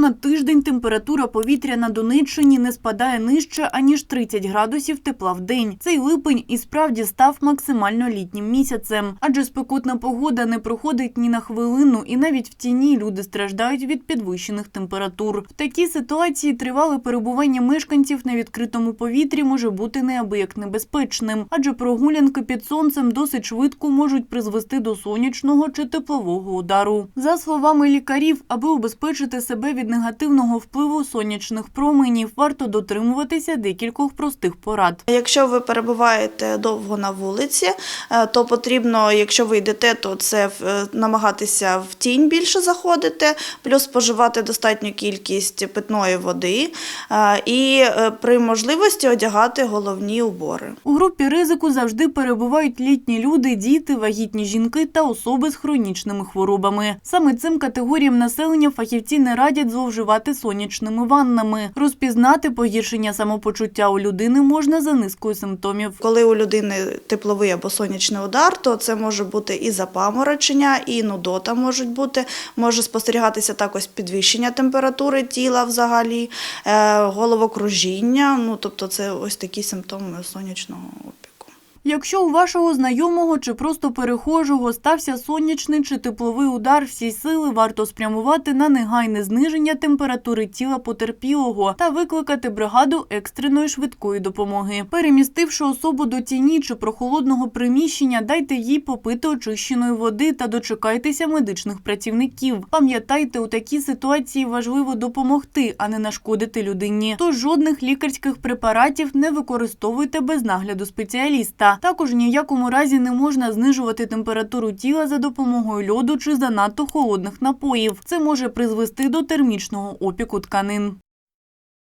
понад тиждень температура повітря на Донеччині не спадає нижче, аніж 30 градусів тепла в день. Цей липень і справді став максимально літнім місяцем, адже спекотна погода не проходить ні на хвилину, і навіть в тіні люди страждають від підвищених температур. В такій ситуації тривале перебування мешканців на відкритому повітрі може бути неабияк небезпечним, адже прогулянки під сонцем досить швидко можуть призвести до сонячного чи теплового удару. За словами лікарів, аби убезпечити себе від негативного впливу сонячних променів, варто дотримуватися декількох простих порад. Якщо ви перебуваєте довго на вулиці, е, то потрібно, якщо ви йдете, то це е, намагатися в тінь більше заходити, плюс споживати достатню кількість питної води е, і при можливості одягати головні убори. У групі ризику завжди перебувають літні люди, діти, вагітні жінки та особи з хронічними хворобами. Саме цим категоріям населення фахівці не радять зловживати сонячними ваннами. Розпізнати погіршення самопочуття у людини можна за низкою симптомів. Коли у людини тепловий або сонячний удар, то це може бути і запаморочення, і нудота можуть бути. Може спостерігатися також підвищення температури тіла взагалі, е, головокружіння. Ну тобто, це ось такі симптоми сонячного опіку. Якщо у вашого знайомого чи просто перехожого стався сонячний чи тепловий удар, всі сили варто спрямувати на негайне зниження температури тіла потерпілого та викликати бригаду екстреної швидкої допомоги. Перемістивши особу до тіні чи прохолодного приміщення, дайте їй попити очищеної води та дочекайтеся медичних працівників. Пам'ятайте, у такій ситуації важливо допомогти, а не нашкодити людині. Тож жодних лікарських препаратів не використовуйте без нагляду спеціаліста. Також ні в якому разі не можна знижувати температуру тіла за допомогою льоду чи занадто холодних напоїв. Це може призвести до термічного опіку тканин.